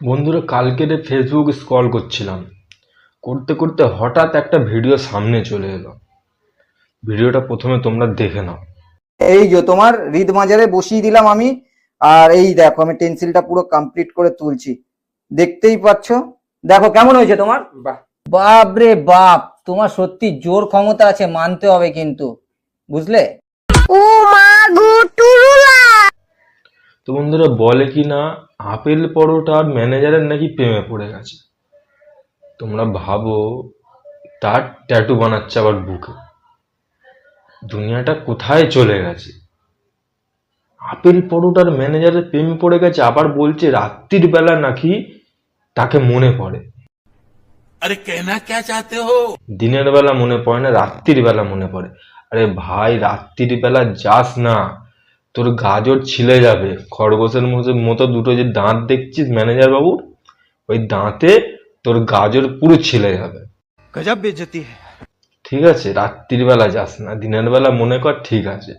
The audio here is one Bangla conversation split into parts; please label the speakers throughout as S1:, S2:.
S1: বন্ধুরা কালকে রে ফেসবুক স্ক্রল করছিলাম করতে করতে হঠাৎ একটা ভিডিও সামনে চলে এলো। ভিডিওটা প্রথমে তোমরা দেখে নাও।
S2: এই যে তোমার হৃদ মাজারে বসিয়ে দিলাম আমি আর এই দেখো আমি টেন্সিলটা পুরো কমপ্লিট করে তুলছি। দেখতেই পাচ্ছ? দেখো কেমন হয়েছে তোমার? বাপ রে বাপ তোমার সত্যি জোর ক্ষমতা আছে মানতে হবে কিন্তু। বুঝলে?
S1: তো বন্ধুরা বলে কি না আপেল পরোটার ম্যানেজারের নাকি প্রেমে পড়ে গেছে। তোমরা ভাবো তার ট্যাটু বানাচ্ছে আবার বুকে। দুনিয়াটা কোথায় চলে গেছে? আপেল পরোটার ম্যানেজারের প্রেমে পড়ে গেছে আবার বলছে রাত্রির বেলা নাকি তাকে মনে পড়ে।
S3: আরে কেনা কে চাতে হো?
S1: দিনের বেলা মনে পড়ে না রাত্রির বেলা মনে পড়ে। আরে ভাই রাত্রির বেলা যাস না। তোর গাজর ছিলে যাবে। খরগোশের মতো মতো দুটো যে দাঁত দেখছিস ম্যানেজার বাবু ওই দাঁতে তোর গাজর পুরো ছিলে যাবে।
S3: গজব বেজতি
S1: ঠিক আছে রাত্রির বেলা যাস না দিনের বেলা মনে কর ঠিক আছে।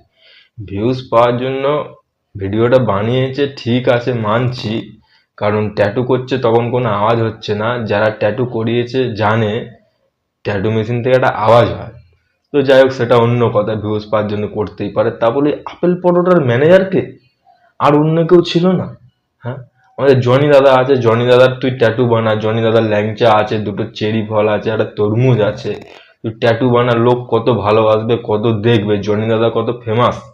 S1: ভিউজ পাওয়ার জন্য ভিডিওটা বানিয়েছে ঠিক আছে মানছি। কারণ ট্যাটু করছে তখন কোনো আওয়াজ হচ্ছে না। যারা ট্যাটু করিয়েছে জানে ট্যাটু মেশিন থেকে একটা আওয়াজ হয়। তো যাই হোক, সেটা অন্য কথা ভিউজ পাওয়ার জন্য করতেই পারে। তা বলে আপেল পরোটার ম্যানেজারকে আর অন্য কেউ ছিল না? হ্যাঁ? আমাদের জনি দাদা আছে জনি দাদার তুই ট্যাটু বানা জনি দাদার ল্যাংচা আছে, দুটো চেরি ফল আছে, একটা তরমুজ আছে। তুই ট্যাটু বানা লোক কত ভালোবাসবে, কত দেখবে জনি দাদা কত ফেমাস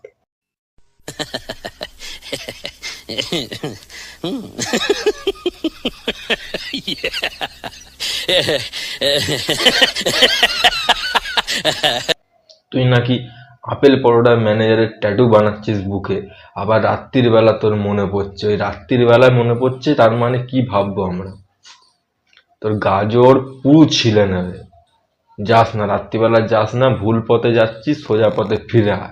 S1: তুই নাকি আপেল পরোটার ম্যানেজারের ট্যাটু বানাচ্ছিস বুকে? আবার রাত্রির বেলা তোর মনে পড়ছে। ওই রাত্রির বেলায় মনে পড়ছে, তার মানে কি ভাববো আমরা? তোর গাজর পুরো ছিলে নেবে যাস না, রাত্রিবেলা যাস না, ভুল পথে যাচ্ছিস, সোজা পথে ফিরে আয়।